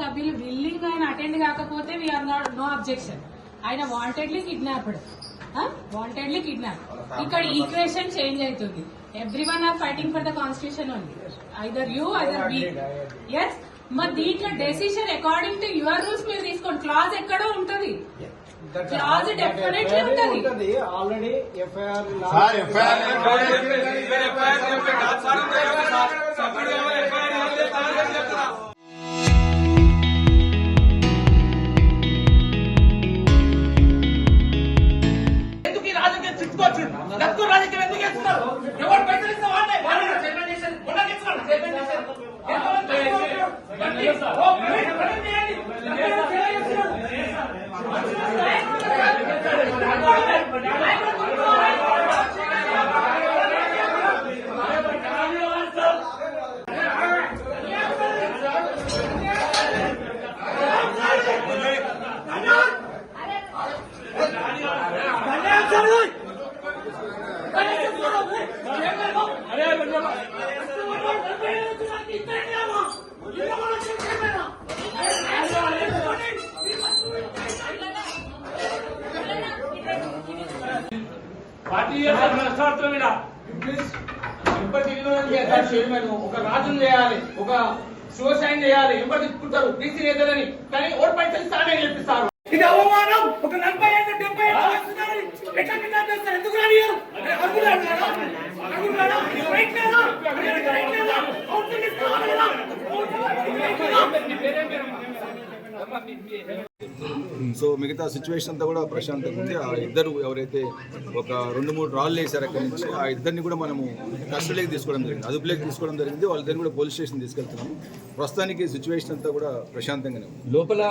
సభ్యులు విల్లింగ్ ఆయన అటెండ్ కాకపోతే we are not no objection ఆయన వాంటెడ్లీ కిడ్నాప్డ్ వాంటెడ్లీ కిడ్నాప్ ఇక్కడ ఈక్వేషన్ చేంజ్ అవుతుంది. Everyone are fighting for the constitution ఉంది either you either be yes మరి దీంట్లో decision according to your rules మీరు తీసుకోండి. క్లాజ్ ఎక్కడో ఉంటది. క్లాజ్ డెఫినెట్లీ ఉంటది. ఆల్రెడీ ఎఫ్ఐఆర్ చిక్కుకోవచ్చు లక్కు రాజకీయం ఎందుకు చేస్తున్నారు ఎవరు పైసలు ఇస్తే వాళ్ళే వాళ్ళే చైర్మన్ చేశారు. మొన్న చేస్తున్నారు, చైర్మన్ చేశారు. ఎంతమంది పైసలు ఒక రాజును చేయాలి ఒక శివసాయం చేయాలి ఎంపతి తిప్పుకుంటారు బీసీ నేతలని. కానీ ఓటు పైసలు ఇస్తానే చెప్పిస్తారు. ఇది అవమానం. ఒక నలభై ఐదు డెబ్బై ఐదు ఎట్లా కింద చేస్తారు ఎందుకు రానియరు అడుగులాడు అడుగులాడా రైట్ లేదా? రైట్ లేదా? అవుతుంది కావాలి కదా సో మిగతా సిచ్యువేషన్ అంతా కూడా ప్రశాంతంగా ఉంది. ఆ ఇద్దరు ఎవరైతే ఒక రెండు మూడు రాళ్ళు వేశారు అక్కడి నుంచి ఆ ఇద్దరిని కూడా మనము కస్టడీకి తీసుకోవడం జరిగింది. అదుపులోకి తీసుకోవడం జరిగింది. వాళ్ళిద్దరిని కూడా పోలీస్ స్టేషన్ తీసుకెళ్తున్నాము ప్రస్తుతానికి సిచ్యువేషన్ అంతా కూడా ప్రశాంతంగానే ఉంది. లోపల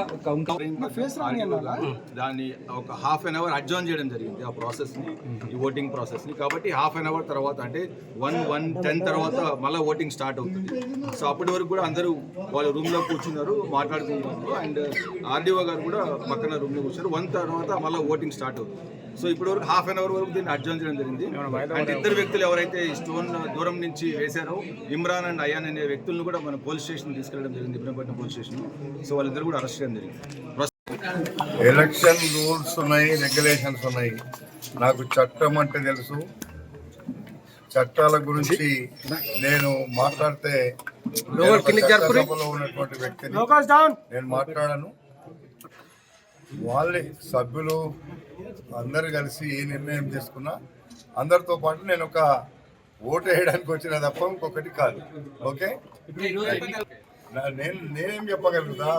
దాన్ని ఒక హాఫ్ అన్ అవర్ అడ్జాన్ చేయడం జరిగింది ఆ ప్రాసెస్ని ఈ ఓటింగ్ ప్రాసెస్ని. కాబట్టి హాఫ్ అన్ అవర్ తర్వాత అంటే వన్ వన్ టెన్ తర్వాత మళ్ళీ ఓటింగ్ స్టార్ట్ అవుతుంది. సో అప్పటి వరకు కూడా అందరూ వాళ్ళ రూమ్లో కూర్చున్నారు మాట్లాడుకుంటున్నారు. అండ్ ఆర్డీఓ గారు కూడా పక్కన రూమ్లో కూర్చున్నారు వన్ తర్వాత మళ్ళీ ఓటింగ్ స్టార్ట్ అవుతుంది. సో ఇప్పటి వరకు హాఫ్ అన్ అవర్ వరకు దీన్ని అడ్జాన్ చేయడం జరిగింది. అండ్ ఇద్దరు వ్యక్తులు ఎవరైతే ఈ స్టోన్ దూరం నుంచి వేశారో ఇమ్రాన్ అండ్ అయాన్ అనే వ్యక్తులను కూడా మనం పోలీస్ స్టేషన్ తీసుకెళ్ళడం జరిగింది ఇబ్రహంపట్నం పోలీస్ స్టేషన్ సో వాళ్ళిద్దరు కూడా అరెస్ట్ చేయడం జరిగింది. ఎలక్షన్ రూల్స్ ఉన్నాయి రెగ్యులేషన్స్ ఉన్నాయి. నాకు చట్టం అంటే తెలుసు. చట్టాల గురించి నేను మాట్లాడితే ఉన్నటువంటి వ్యక్తిని నేను మాట్లాడను. వాళ్ళే సభ్యులు అందరు కలిసి ఏ నిర్ణయం తీసుకున్నా అందరితో పాటు నేను ఒక ఓటు వేయడానికి వచ్చిన తప్ప ఇంకొకటి కాదు. ఓకే? నేను నేనేం చెప్పగలుగుతా?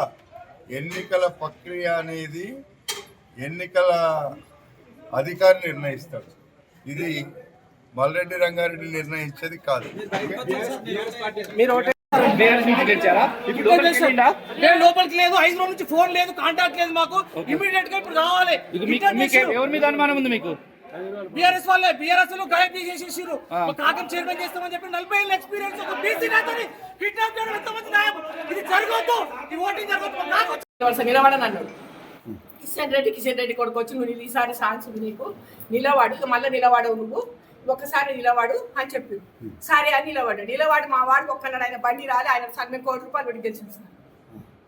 ఎన్నికల ప్రక్రియ అనేది ఎన్నికల అధికారి నిర్ణయిస్తాడు. ఇది మల్రెడ్డి రంగారెడ్డి నిర్ణయించేది కాదు. లోపలికి లేదు ఐదు రోజుల నుంచి ఫోన్ లేదు కాంటాక్ట్ లేదు మాకు. ఇమీడియట్గా ఇప్పుడు కావాలి ఎవరి మీద అనుమానం ఉంది మీకు? బీఆర్ఎస్ వాళ్ళే బీఆర్ఎస్లో గాయబ్ చేసేసారు. కాకం చైర్మన్ చేస్తామని చెప్పి నలభై ఏళ్ళ ఎక్స్పీరియన్స్ ఒక బీసీ నేతని కిడ్నాప్ చేయడం ఎంతమంది న్యాయం ఇది జరగొద్దు. ఈ ఓటింగ్ జరగొద్దు. నాకు నిలబడని అన్నాడు కిషన్ రెడ్డి కిషన్ రెడ్డి కొడుకు వచ్చి నువ్వు ఈసారి ఉంది నీకు. నిలవాడు మళ్ళీ నిలవాడవు నువ్వు. ఒక్కసారి నిలవాడు అని చెప్పి. సరే అని నిలవాడు నిలవాడు మా వాడికి ఒక్కనాడు ఆయన బండి రాలి ఆయన సగం కోటి రూపాయలు పెట్టి గెలిచింది సార్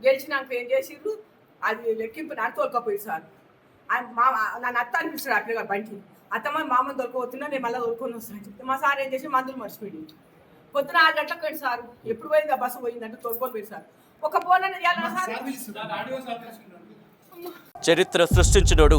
గెలిచినాక ఏం చేసిండ్రు? అది లెక్కింపు నాడు తోలుకపోయి సార్. ఆయన మా నన్ను అత్త అనిపిస్తాడు అట్లా బండి. అత్తమ్మ మామని దొరకపోతున్నా నేను మళ్ళీ దొరుకుని వస్తాను చెప్తే మా సార్ ఏం చేసి మందులు మర్చిపోయింది పొద్దున ఆరు గంటలకు పోయింది సార్. ఎప్పుడు పోయింది? ఆ బస్సు పోయిందంటే తోలుకొని పోయింది సార్. ఒక ఫోన్ అనేది చరిత్ర సృష్టించినోడు.